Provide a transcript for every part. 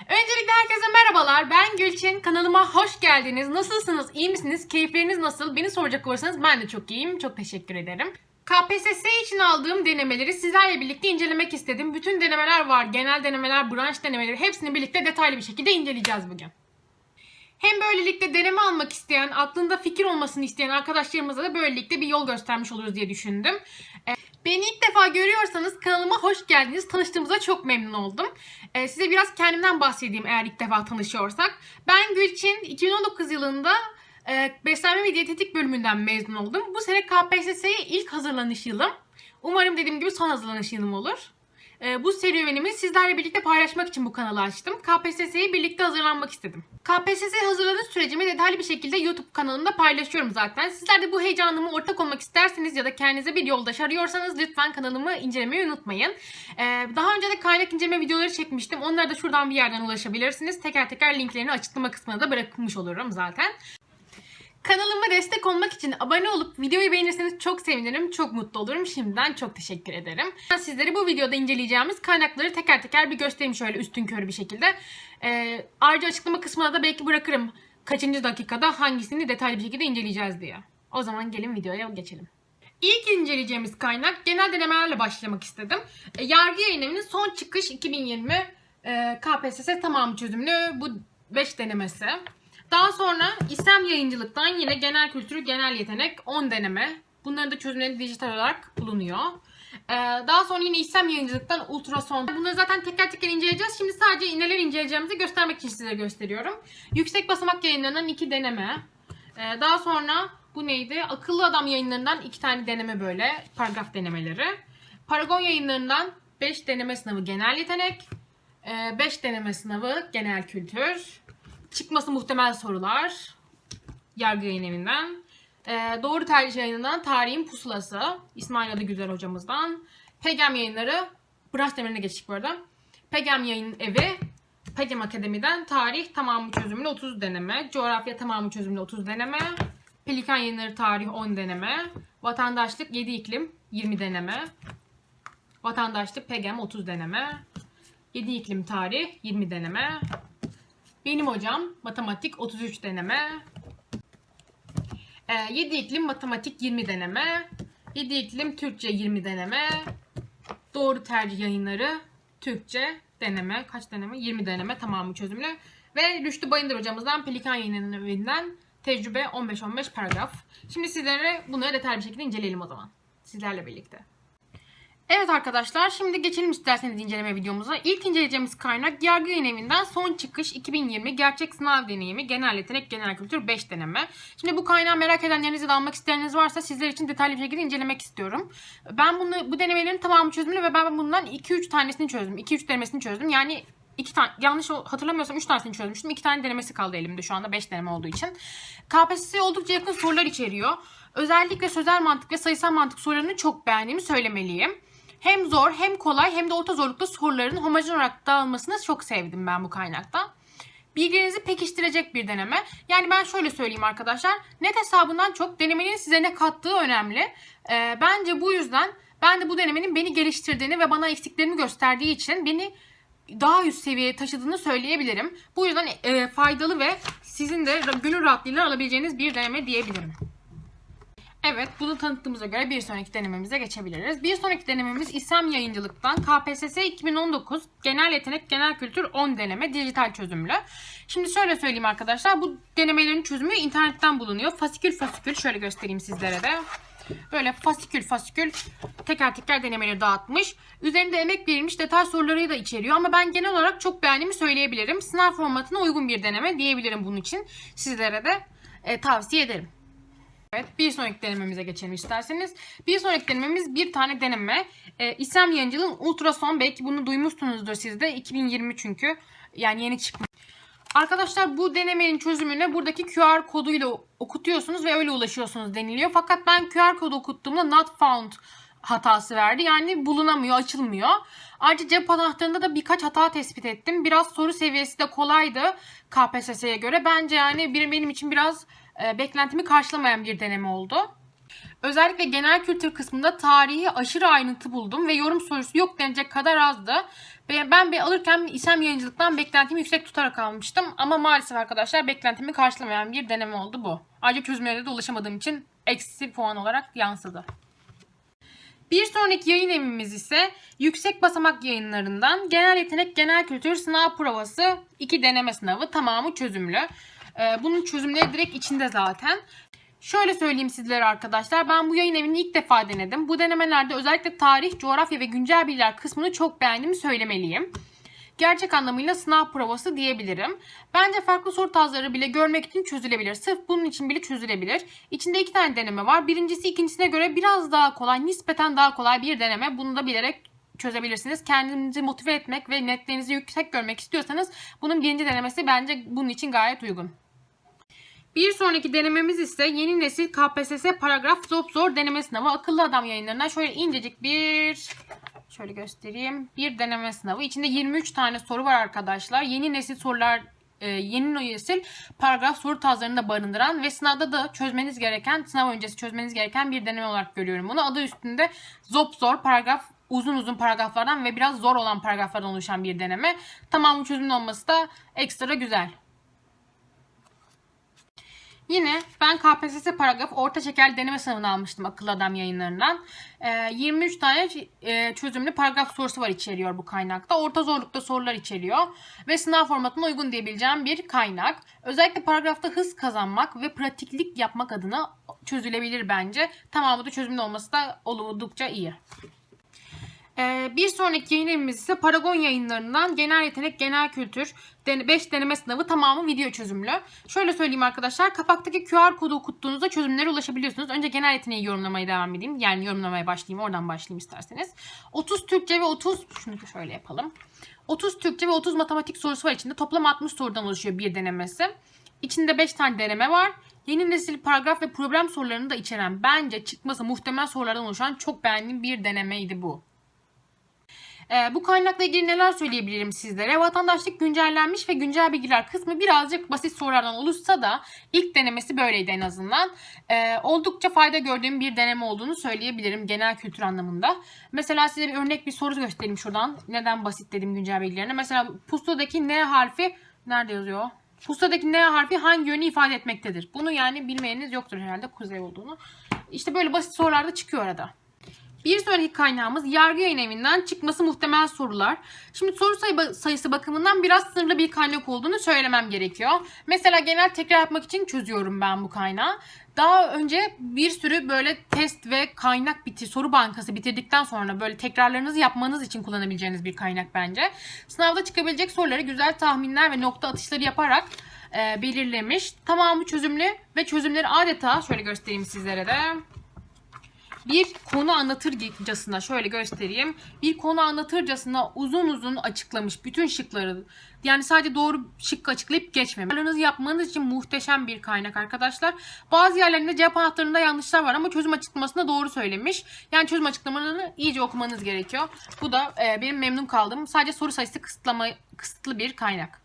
Öncelikle herkese merhabalar. Ben Gülçin. Kanalıma hoş geldiniz. Nasılsınız? İyi misiniz? Keyifleriniz nasıl? Beni soracak olursanız ben de çok iyiyim. Çok teşekkür ederim. KPSS için aldığım denemeleri sizlerle birlikte incelemek istedim. Bütün denemeler var. Genel denemeler, branş denemeleri hepsini birlikte detaylı bir şekilde inceleyeceğiz bugün. Hem böylelikle deneme almak isteyen, aklında fikir olmasını isteyen arkadaşlarımıza da böylelikle bir yol göstermiş oluruz diye düşündüm. Beni ilk defa görüyorsanız kanalıma hoş geldiniz. Tanıştığımıza çok memnun oldum. Ee, size biraz kendimden bahsedeyim eğer ilk defa tanışıyorsak. Ben Gülçin 2019 yılında e, beslenme ve diyetetik bölümünden mezun oldum. Bu sene KPSS'ye ilk hazırlanış yılım. Umarım dediğim gibi son hazırlanış yılım olur. Ee, bu serüvenimi sizlerle birlikte paylaşmak için bu kanalı açtım. KPSS'ye birlikte hazırlanmak istedim. KPSS'ye hazırlanış sürecimi detaylı bir şekilde YouTube kanalımda paylaşıyorum zaten. Sizler de bu heyecanıma ortak olmak isterseniz ya da kendinize bir yoldaş arıyorsanız lütfen kanalımı incelemeyi unutmayın. Ee, daha önce de kaynak inceleme videoları çekmiştim. Onlara da şuradan bir yerden ulaşabilirsiniz. Teker teker linklerini açıklama kısmına da bırakmış olurum zaten. Kanalıma destek olmak için abone olup videoyu beğenirseniz çok sevinirim, çok mutlu olurum. Şimdiden çok teşekkür ederim. Ben sizlere bu videoda inceleyeceğimiz kaynakları teker teker bir göstereyim şöyle üstün körü bir şekilde. Ee, ayrıca açıklama kısmına da belki bırakırım kaçıncı dakikada hangisini detaylı bir şekilde inceleyeceğiz diye. O zaman gelin videoya geçelim. İlk inceleyeceğimiz kaynak genel denemelerle başlamak istedim. E, Yargı Yayınevinin son çıkış 2020 e, KPSS tamamı çözümlü bu 5 denemesi. Daha sonra İslam Yayıncılık'tan yine genel kültür, genel yetenek 10 deneme. Bunların da çözümleri dijital olarak bulunuyor. Ee, daha sonra yine İslam Yayıncılık'tan ultrason. Bunları zaten teker teker inceleyeceğiz. Şimdi sadece neler inceleyeceğimizi göstermek için size gösteriyorum. Yüksek basamak yayınlarından 2 deneme. Ee, daha sonra bu neydi? Akıllı Adam yayınlarından 2 tane deneme böyle. Paragraf denemeleri. Paragon yayınlarından 5 deneme sınavı genel yetenek. 5 deneme sınavı genel kültür. Çıkması muhtemel sorular. Yargı yayın evinden. Ee, Doğru Tercih yayınından Tarihin Pusulası. İsmail Adı Güzel hocamızdan. Pegam yayınları. Branş demelerine geçtik bu arada. Pegam yayın evi. Pegam Akademi'den tarih tamamı çözümlü 30 deneme. Coğrafya tamamı çözümlü 30 deneme. Pelikan yayınları tarih 10 deneme. Vatandaşlık 7 iklim 20 deneme. Vatandaşlık Pegam 30 deneme. 7 iklim tarih 20 deneme. Benim hocam matematik 33 deneme. 7 iklim matematik 20 deneme. 7 iklim Türkçe 20 deneme. Doğru tercih yayınları Türkçe deneme. Kaç deneme? 20 deneme tamamı çözümlü. Ve Rüştü Bayındır hocamızdan Pelikan yayınlarından tecrübe 15-15 paragraf. Şimdi sizlere bunları detaylı bir şekilde inceleyelim o zaman. Sizlerle birlikte. Evet arkadaşlar şimdi geçelim isterseniz inceleme videomuza. İlk inceleyeceğimiz kaynak Yargı Yayınevi'nden son çıkış 2020 gerçek sınav deneyimi genel yetenek genel kültür 5 deneme. Şimdi bu kaynağı merak edenlerinizi de almak isteyeniniz varsa sizler için detaylı bir şekilde incelemek istiyorum. Ben bunu bu denemelerin tamamı çözümlü ve ben bundan 2-3 tanesini çözdüm. 2-3 denemesini çözdüm. Yani iki tane yanlış hatırlamıyorsam 3 tanesini çözmüştüm. 2 tane denemesi kaldı elimde şu anda 5 deneme olduğu için. KPSS'ye oldukça yakın sorular içeriyor. Özellikle sözel mantık ve sayısal mantık sorularını çok beğendiğimi söylemeliyim hem zor hem kolay hem de orta zorlukta soruların homojen olarak dağılmasını çok sevdim ben bu kaynakta. Bilginizi pekiştirecek bir deneme. Yani ben şöyle söyleyeyim arkadaşlar. Net hesabından çok denemenin size ne kattığı önemli. Ee, bence bu yüzden ben de bu denemenin beni geliştirdiğini ve bana eksiklerimi gösterdiği için beni daha üst seviyeye taşıdığını söyleyebilirim. Bu yüzden e, faydalı ve sizin de gönül rahatlığıyla alabileceğiniz bir deneme diyebilirim. Evet, bunu tanıttığımıza göre bir sonraki denememize geçebiliriz. Bir sonraki denememiz İslam Yayıncılık'tan KPSS 2019 Genel Yetenek Genel Kültür 10 deneme dijital çözümlü. Şimdi şöyle söyleyeyim arkadaşlar. Bu denemelerin çözümü internetten bulunuyor. Fasikül fasikül şöyle göstereyim sizlere de. Böyle fasikül fasikül teker teker denemeleri dağıtmış. Üzerinde emek verilmiş detay soruları da içeriyor ama ben genel olarak çok beğendiğimi söyleyebilirim. Sınav formatına uygun bir deneme diyebilirim bunun için. Sizlere de e, tavsiye ederim. Evet bir sonraki denememize geçelim isterseniz. Bir sonraki denememiz bir tane deneme. Ee, İslam Yayıncılığın ultrason belki bunu duymuşsunuzdur siz de 2020 çünkü yani yeni çıkmış. Arkadaşlar bu denemenin çözümüne buradaki QR koduyla okutuyorsunuz ve öyle ulaşıyorsunuz deniliyor. Fakat ben QR kodu okuttuğumda not found hatası verdi. Yani bulunamıyor, açılmıyor. Ayrıca cep anahtarında da birkaç hata tespit ettim. Biraz soru seviyesi de kolaydı KPSS'ye göre. Bence yani benim için biraz e, beklentimi karşılamayan bir deneme oldu. Özellikle genel kültür kısmında tarihi aşırı ayrıntı buldum ve yorum sorusu yok denecek kadar azdı. Ben bir alırken İSEM yayıncılıktan beklentimi yüksek tutarak almıştım. Ama maalesef arkadaşlar beklentimi karşılamayan bir deneme oldu bu. Ayrıca çözümlerine de ulaşamadığım için eksi puan olarak yansıdı. Bir sonraki yayın evimiz ise yüksek basamak yayınlarından genel yetenek genel kültür sınav provası 2 deneme sınavı tamamı çözümlü. Ee, bunun çözümleri direkt içinde zaten. Şöyle söyleyeyim sizlere arkadaşlar. Ben bu yayın evini ilk defa denedim. Bu denemelerde özellikle tarih, coğrafya ve güncel bilgiler kısmını çok beğendiğimi söylemeliyim. Gerçek anlamıyla sınav provası diyebilirim. Bence farklı soru tarzları bile görmek için çözülebilir. Sırf bunun için bile çözülebilir. İçinde iki tane deneme var. Birincisi ikincisine göre biraz daha kolay, nispeten daha kolay bir deneme. Bunu da bilerek çözebilirsiniz. Kendinizi motive etmek ve netlerinizi yüksek görmek istiyorsanız bunun birinci denemesi bence bunun için gayet uygun. Bir sonraki denememiz ise yeni nesil KPSS paragraf zop zor deneme sınavı. Akıllı Adam yayınlarından şöyle incecik bir şöyle göstereyim. Bir deneme sınavı. İçinde 23 tane soru var arkadaşlar. Yeni nesil sorular e, yeni nesil paragraf soru tarzlarını da barındıran ve sınavda da çözmeniz gereken, sınav öncesi çözmeniz gereken bir deneme olarak görüyorum bunu. Adı üstünde zop zor paragraf uzun uzun paragraflardan ve biraz zor olan paragraflardan oluşan bir deneme. Tamamı çözümlü olması da ekstra güzel. Yine ben KPSS paragraf orta şekerli deneme sınavını almıştım akıllı adam yayınlarından. Ee, 23 tane e, çözümlü paragraf sorusu var içeriyor bu kaynakta. Orta zorlukta sorular içeriyor. Ve sınav formatına uygun diyebileceğim bir kaynak. Özellikle paragrafta hız kazanmak ve pratiklik yapmak adına çözülebilir bence. Tamamı da çözümlü olması da oldukça iyi. Ee, bir sonraki yayın evimiz ise Paragon yayınlarından genel yetenek, genel kültür 5 deneme sınavı tamamı video çözümlü. Şöyle söyleyeyim arkadaşlar. Kapaktaki QR kodu okuttuğunuzda çözümlere ulaşabiliyorsunuz. Önce genel yeteneği yorumlamaya devam edeyim. Yani yorumlamaya başlayayım. Oradan başlayayım isterseniz. 30 Türkçe ve 30 şunu şöyle yapalım. 30 Türkçe ve 30 matematik sorusu var içinde. Toplam 60 sorudan oluşuyor bir denemesi. İçinde 5 tane deneme var. Yeni nesil paragraf ve problem sorularını da içeren bence çıkması muhtemel sorulardan oluşan çok beğendiğim bir denemeydi bu. Ee, bu kaynakla ilgili neler söyleyebilirim sizlere? Vatandaşlık güncellenmiş ve güncel bilgiler kısmı birazcık basit sorulardan oluşsa da ilk denemesi böyleydi en azından. Ee, oldukça fayda gördüğüm bir deneme olduğunu söyleyebilirim genel kültür anlamında. Mesela size bir örnek bir soru göstereyim şuradan. Neden basit dedim güncel bilgilerine. Mesela pusuladaki N harfi nerede yazıyor? Pusuladaki N harfi hangi yönü ifade etmektedir? Bunu yani bilmeyeniniz yoktur herhalde kuzey olduğunu. İşte böyle basit sorularda çıkıyor arada. Bir sonraki kaynağımız yargı yayın evinden çıkması muhtemel sorular. Şimdi soru sayı, sayısı bakımından biraz sınırlı bir kaynak olduğunu söylemem gerekiyor. Mesela genel tekrar yapmak için çözüyorum ben bu kaynağı. Daha önce bir sürü böyle test ve kaynak bitir, soru bankası bitirdikten sonra böyle tekrarlarınızı yapmanız için kullanabileceğiniz bir kaynak bence. Sınavda çıkabilecek soruları güzel tahminler ve nokta atışları yaparak e, belirlemiş. Tamamı çözümlü ve çözümleri adeta şöyle göstereyim sizlere de bir konu anlatırcasına şöyle göstereyim. Bir konu anlatırcasına uzun uzun açıklamış bütün şıkları. Yani sadece doğru şık açıklayıp. Analiz yapmanız için muhteşem bir kaynak arkadaşlar. Bazı yerlerinde cevap anahtarında yanlışlar var ama çözüm açıklamasında doğru söylemiş. Yani çözüm açıklamalarını iyice okumanız gerekiyor. Bu da e, benim memnun kaldığım sadece soru sayısı kısıtlama, kısıtlı bir kaynak.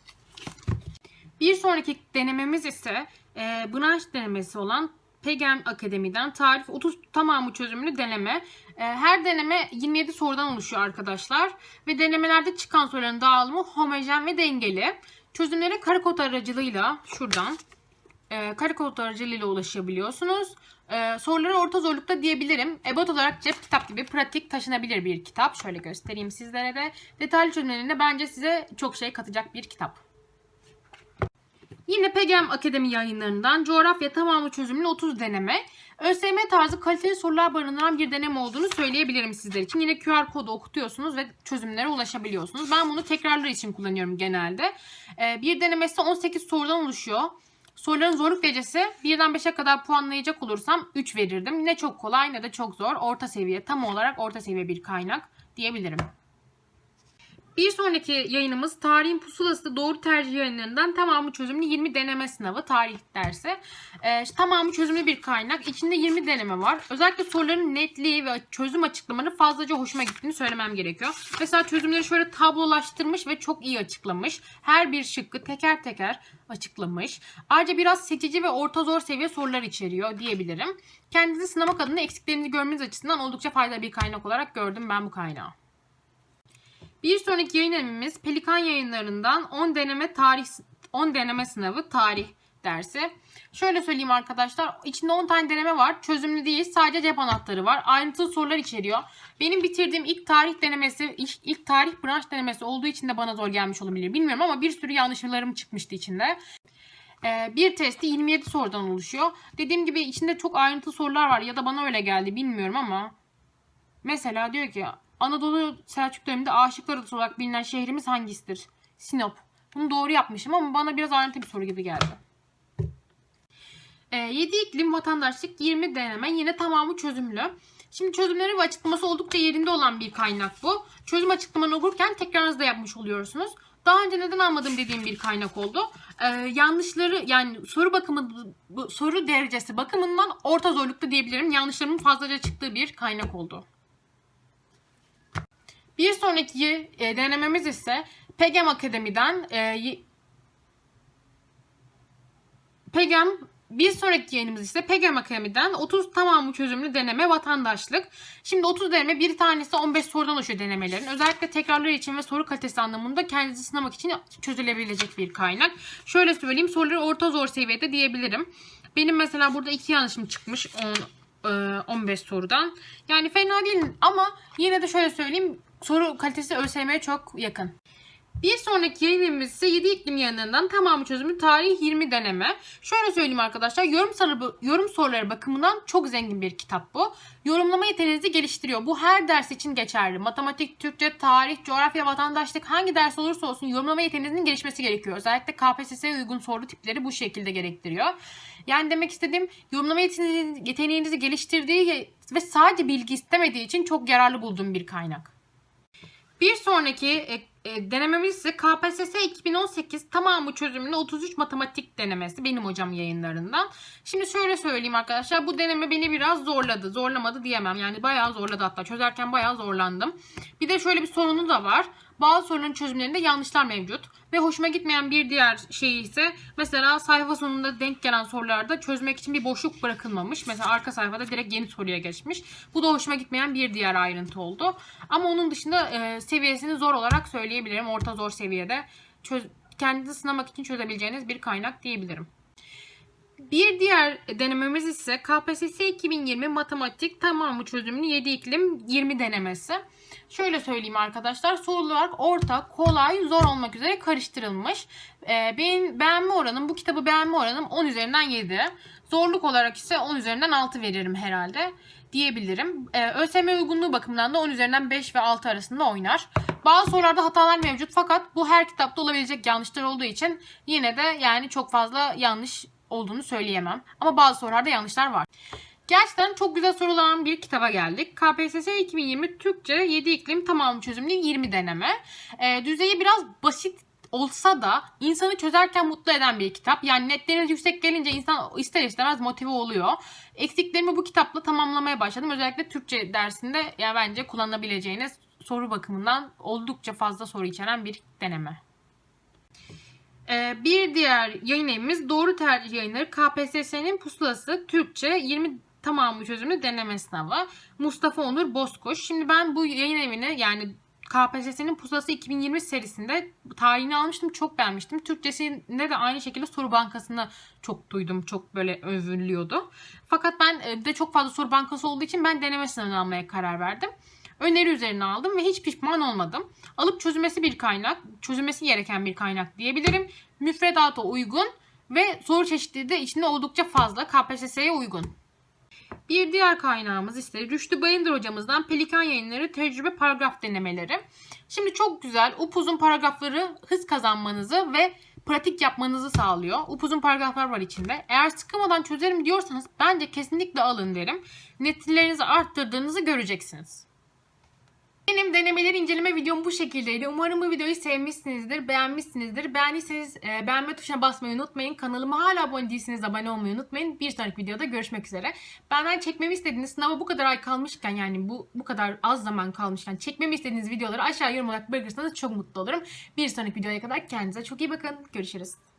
Bir sonraki denememiz ise e, branş denemesi olan Pegem Akademi'den tarif 30 tamamı çözümlü deneme. Ee, her deneme 27 sorudan oluşuyor arkadaşlar. Ve denemelerde çıkan soruların dağılımı homojen ve dengeli. Çözümlere karakod aracılığıyla şuradan e, karakod aracılığıyla ulaşabiliyorsunuz. E, soruları orta zorlukta diyebilirim. EBOT olarak cep kitap gibi pratik taşınabilir bir kitap. Şöyle göstereyim sizlere de. Detaylı çözümlerinde bence size çok şey katacak bir kitap. Yine PGM Akademi yayınlarından coğrafya tamamı çözümlü 30 deneme. ÖSYM tarzı kaliteli sorular barındıran bir deneme olduğunu söyleyebilirim sizler için. Yine QR kodu okutuyorsunuz ve çözümlere ulaşabiliyorsunuz. Ben bunu tekrarlar için kullanıyorum genelde. Ee, bir denemesi 18 sorudan oluşuyor. Soruların zorluk derecesi 1'den 5'e kadar puanlayacak olursam 3 verirdim. Ne çok kolay ne de çok zor. Orta seviye, tam olarak orta seviye bir kaynak diyebilirim. Bir sonraki yayınımız Tarihin Pusulası Doğru Tercih yayınlarından tamamı çözümlü 20 deneme sınavı tarih dersi. Ee, tamamı çözümlü bir kaynak. İçinde 20 deneme var. Özellikle soruların netliği ve çözüm açıklamaları fazlaca hoşuma gittiğini söylemem gerekiyor. Mesela çözümleri şöyle tablolaştırmış ve çok iyi açıklamış. Her bir şıkkı teker teker açıklamış. Ayrıca biraz seçici ve orta zor seviye sorular içeriyor diyebilirim. Kendinizi sınamak adına eksiklerinizi görmeniz açısından oldukça faydalı bir kaynak olarak gördüm ben bu kaynağı. Bir sonraki yayın evimiz Pelikan yayınlarından 10 deneme tarih 10 deneme sınavı tarih dersi. Şöyle söyleyeyim arkadaşlar. içinde 10 tane deneme var. Çözümlü değil. Sadece cep anahtarı var. Ayrıntılı sorular içeriyor. Benim bitirdiğim ilk tarih denemesi, ilk, ilk tarih branş denemesi olduğu için de bana zor gelmiş olabilir. Bilmiyorum ama bir sürü yanlışlarım çıkmıştı içinde. Ee, bir testi 27 sorudan oluşuyor. Dediğim gibi içinde çok ayrıntılı sorular var ya da bana öyle geldi bilmiyorum ama mesela diyor ki Anadolu Selçuk döneminde aşıklar adası olarak bilinen şehrimiz hangisidir? Sinop. Bunu doğru yapmışım ama bana biraz ayrıntı bir soru gibi geldi. 7 iklim vatandaşlık 20 deneme yine tamamı çözümlü. Şimdi çözümleri ve açıklaması oldukça yerinde olan bir kaynak bu. Çözüm açıklamanı okurken tekrarınızda yapmış oluyorsunuz. Daha önce neden almadım dediğim bir kaynak oldu. Ee, yanlışları yani soru bakımı soru derecesi bakımından orta zorlukta diyebilirim. Yanlışlarımın fazlaca çıktığı bir kaynak oldu. Bir sonraki e, denememiz ise Pegem Akademi'den e, Pegem bir sonraki yayınımız ise Pegem Akademi'den 30 tamamı çözümlü deneme vatandaşlık. Şimdi 30 deneme bir tanesi 15 sorudan oluşuyor denemelerin. Özellikle tekrarlar için ve soru kalitesi anlamında kendinizi sınamak için çözülebilecek bir kaynak. Şöyle söyleyeyim soruları orta zor seviyede diyebilirim. Benim mesela burada iki yanlışım çıkmış 10 15 sorudan. Yani fena değil ama yine de şöyle söyleyeyim soru kalitesi ÖSYM'ye çok yakın. Bir sonraki yayınımız ise 7 iklim yayınlarından tamamı çözümü tarih 20 deneme. Şöyle söyleyeyim arkadaşlar yorum, soru, yorum soruları bakımından çok zengin bir kitap bu. Yorumlama yeteneğinizi geliştiriyor. Bu her ders için geçerli. Matematik, Türkçe, tarih, coğrafya, vatandaşlık hangi ders olursa olsun yorumlama yeteneğinizin gelişmesi gerekiyor. Özellikle KPSS'ye uygun soru tipleri bu şekilde gerektiriyor. Yani demek istediğim yorumlama yeteneğinizi geliştirdiği ve sadece bilgi istemediği için çok yararlı bulduğum bir kaynak. Bir sonraki e, e, denememiz ise KPSS 2018 tamamı çözümlü 33 matematik denemesi benim hocam yayınlarından. Şimdi şöyle söyleyeyim arkadaşlar bu deneme beni biraz zorladı. Zorlamadı diyemem yani bayağı zorladı hatta çözerken bayağı zorlandım. Bir de şöyle bir sorunu da var bazı sorunun çözümlerinde yanlışlar mevcut. Ve hoşuma gitmeyen bir diğer şey ise mesela sayfa sonunda denk gelen sorularda çözmek için bir boşluk bırakılmamış. Mesela arka sayfada direkt yeni soruya geçmiş. Bu da hoşuma gitmeyen bir diğer ayrıntı oldu. Ama onun dışında e, seviyesini zor olarak söyleyebilirim. Orta zor seviyede. Çöz, kendinizi sınamak için çözebileceğiniz bir kaynak diyebilirim. Bir diğer denememiz ise KPSS 2020 matematik tamamı çözümlü 7 iklim 20 denemesi. Şöyle söyleyeyim arkadaşlar sorular orta, kolay, zor olmak üzere karıştırılmış. Ee, benim beğenme oranım bu kitabı beğenme oranım 10 üzerinden 7. Zorluk olarak ise 10 üzerinden 6 veririm herhalde diyebilirim. Ee, uygunluğu bakımından da 10 üzerinden 5 ve 6 arasında oynar. Bazı sorularda hatalar mevcut fakat bu her kitapta olabilecek yanlışlar olduğu için yine de yani çok fazla yanlış olduğunu söyleyemem. Ama bazı sorularda yanlışlar var. Gerçekten çok güzel sorulan bir kitaba geldik. KPSS 2020 Türkçe 7 iklim tamamı çözümlü 20 deneme. E, düzeyi biraz basit olsa da insanı çözerken mutlu eden bir kitap. Yani netleriniz yüksek gelince insan ister istemez motive oluyor. Eksiklerimi bu kitapla tamamlamaya başladım. Özellikle Türkçe dersinde ya bence kullanabileceğiniz soru bakımından oldukça fazla soru içeren bir deneme. Ee, bir diğer yayın evimiz Doğru Tercih Yayınları KPSS'nin pusulası Türkçe 20 tamamı çözümlü deneme sınavı. Mustafa Onur Bozkuş. Şimdi ben bu yayın evini yani KPSS'nin pusulası 2020 serisinde tarihini almıştım. Çok beğenmiştim. Türkçesinde de aynı şekilde soru bankasını çok duydum. Çok böyle övülüyordu. Fakat ben e, de çok fazla soru bankası olduğu için ben deneme sınavını almaya karar verdim öneri üzerine aldım ve hiç pişman olmadım. Alıp çözülmesi bir kaynak, çözülmesi gereken bir kaynak diyebilirim. Müfredata uygun ve soru çeşitliliği de içinde oldukça fazla. KPSS'ye uygun. Bir diğer kaynağımız ise Rüştü Bayındır hocamızdan Pelikan Yayınları Tecrübe Paragraf Denemeleri. Şimdi çok güzel upuzun paragrafları hız kazanmanızı ve pratik yapmanızı sağlıyor. Upuzun paragraflar var içinde. Eğer sıkılmadan çözerim diyorsanız bence kesinlikle alın derim. Netlerinizi arttırdığınızı göreceksiniz. Benim denemeleri inceleme videom bu şekildeydi. Umarım bu videoyu sevmişsinizdir, beğenmişsinizdir. Beğendiyseniz e, beğenme tuşuna basmayı unutmayın. Kanalıma hala abone değilseniz abone olmayı unutmayın. Bir sonraki videoda görüşmek üzere. Benden çekmemi istediğiniz sınava bu kadar ay kalmışken yani bu bu kadar az zaman kalmışken çekmemi istediğiniz videoları aşağı yorum olarak bırakırsanız çok mutlu olurum. Bir sonraki videoya kadar kendinize çok iyi bakın. Görüşürüz.